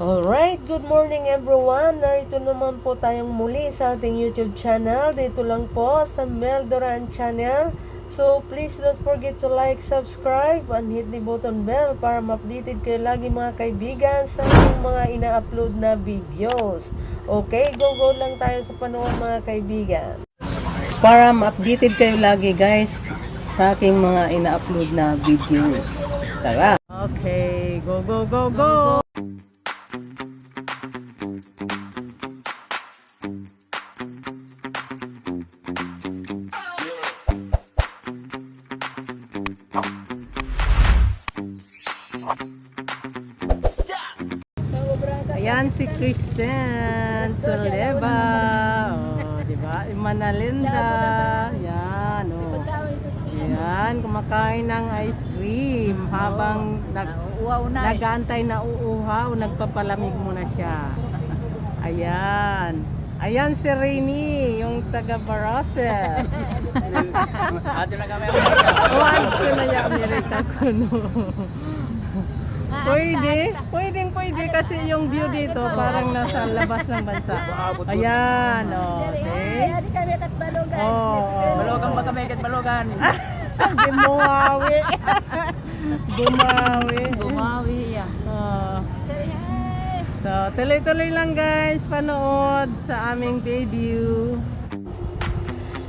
Alright, good morning everyone. Narito naman po tayong muli sa ating YouTube channel. Dito lang po sa Mel Duran channel. So please don't forget to like, subscribe, and hit the button bell para ma-updated kayo lagi mga kaibigan sa mga ina-upload na videos. Okay, go-go lang tayo sa panood mga kaibigan. Para ma-updated kayo lagi guys sa aking mga ina-upload na videos. Tara! Okay, go, go, go, go! Ayan si Kristen Soleva. Oh, di ba? Manalinda. Yan, oh. Yan, kumakain ng ice cream habang nag Wow na. nag-aantay na uuhaw, nagpapalamig muna siya. Ayan. Ayan si Rainy, yung taga Baroses. Ato lang kami. Ko na yung Amerika ko, no. Pwede, pwedeng pwede kasi yung view dito parang nasa labas ng bansa. Ayan, oh, okay. Adi kami kat balogan. Oh, oh. Balogan ba kami kat balogan? Gumawi. Gumawi. Bumawi ya. Oh. So, tuloy-tuloy lang guys, panood sa aming video.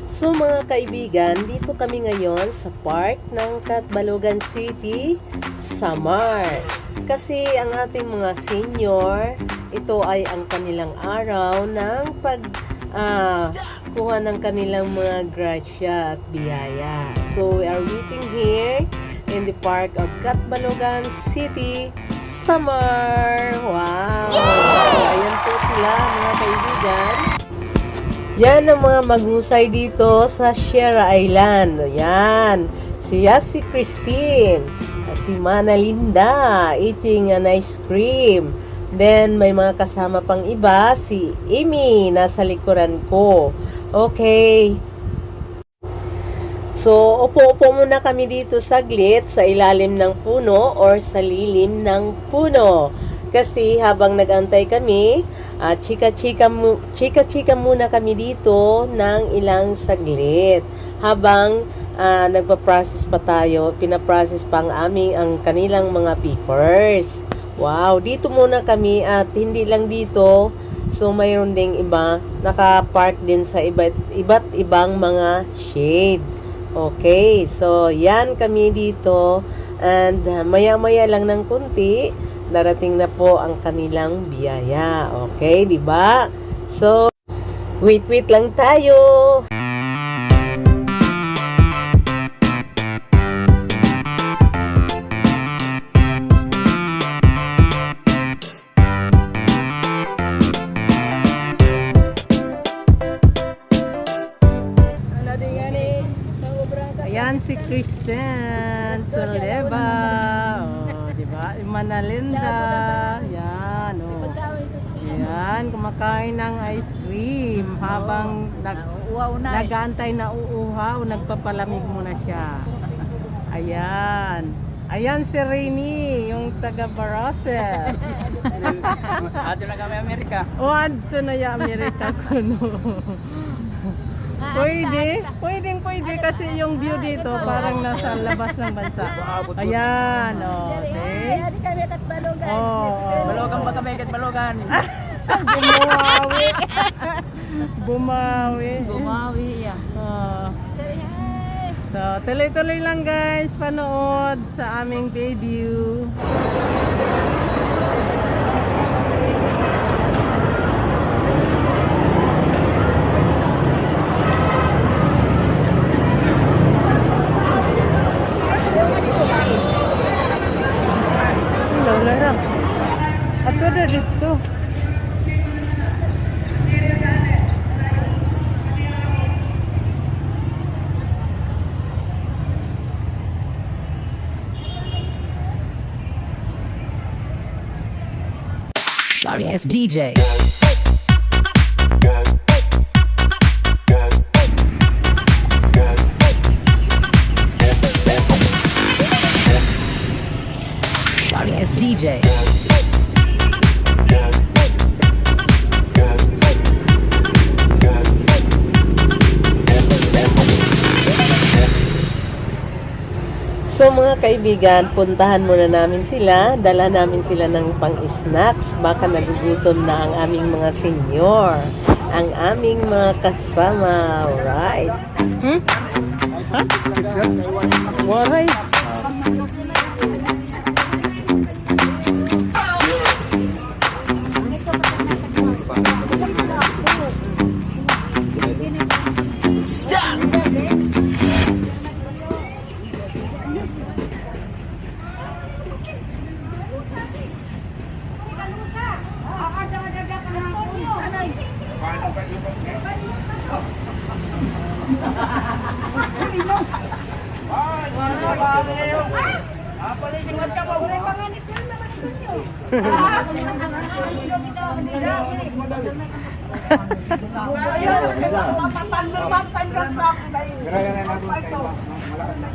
So mga kaibigan, dito kami ngayon sa park ng Katbalogan City, Samar. Kasi ang ating mga senior, ito ay ang kanilang araw ng pag ah, kuha ng kanilang mga grasya at biyaya. So we are waiting here in the park of Katbalogan City, Samar. Wow! Ayan po sila mga kaibigan. Yan ang mga maghusay dito sa Sierra Island. Yan. Siya si Christine. Si Mana Linda eating an ice cream. Then may mga kasama pang iba. Si Amy nasa likuran ko. Okay. So, upo-upo muna kami dito saglit sa ilalim ng puno or sa lilim ng puno. Kasi habang nagantay kami, at chika-chika, chika-chika muna kami dito ng ilang saglit. Habang ah, nagpa-process pa tayo, pinaprocess pa ang aming ang kanilang mga papers. Wow, dito muna kami at hindi lang dito. So mayroon ding iba, naka-park din sa iba't, iba't ibang mga shade. Okay, so yan kami dito and uh, maya-maya lang ng kunti darating na po ang kanilang biyaya. Okay, di ba? So wait wait lang tayo. Kristen Soleva. Oh, di ba? Manalinda. Yan, oh. Yan, kumakain ng ice cream habang nag Wow na. nag-aantay na uuhaw, nagpapalamig muna siya. Ayan. Ayan si Rainy, yung taga Baroses. Ato lang kami Amerika. O, adto na yung Amerika ko, no. Pwede, pwedeng pwede kasi yung view dito parang nasa labas ng bansa. Ayan, oh, okay. Kat balogan. Balogan ba kami balogan? Bumawi. Bumawi. Bumawi ya. Oh. So, tuloy-tuloy lang guys, panood sa aming video. Sorry, it's DJ. Sorry, it's DJ. So mga kaibigan, puntahan muna namin sila, dala namin sila ng pang-snacks, baka nagugutom na ang aming mga senior, ang aming mga kasama, right? Hmm?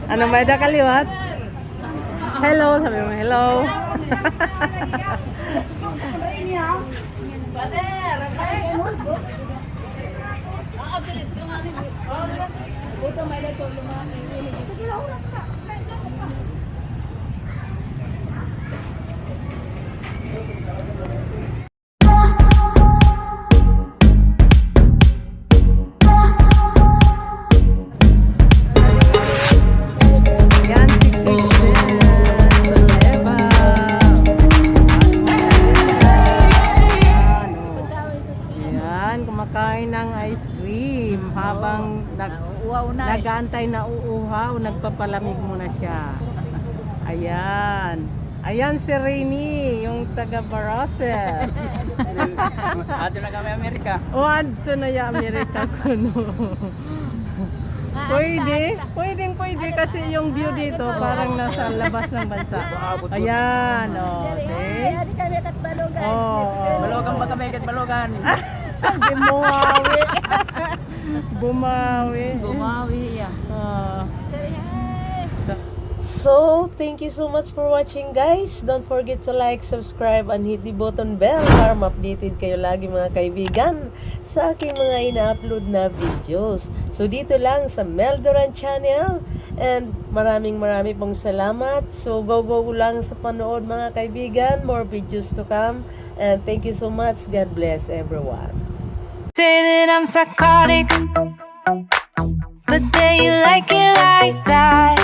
Ano ba kaliwat? Hello, sabi mo hello. Buto. nag-aantay na uuhaw, nagpapalamig muna siya. Ayan. Ayan si Rainy, yung taga Baroses. Ato na kami Amerika. o, adto na ya Amerika ko, no. Pwede, pwedeng pwede kasi yung view dito parang nasa labas ng bansa. Ayan, o. see? Adi kami kat balogan. Ba kami kat balogan? Bumawi. Bumawi. Bumawi iya. Ah. So, thank you so much for watching guys. Don't forget to like, subscribe, and hit the button bell para ma-updated kayo lagi mga kaibigan sa aking mga ina-upload na videos. So, dito lang sa Meldoran Channel. And maraming marami pong salamat. So, go-go lang sa panood mga kaibigan. More videos to come. And thank you so much. God bless everyone. say that I'm psychotic, but then you like it like that.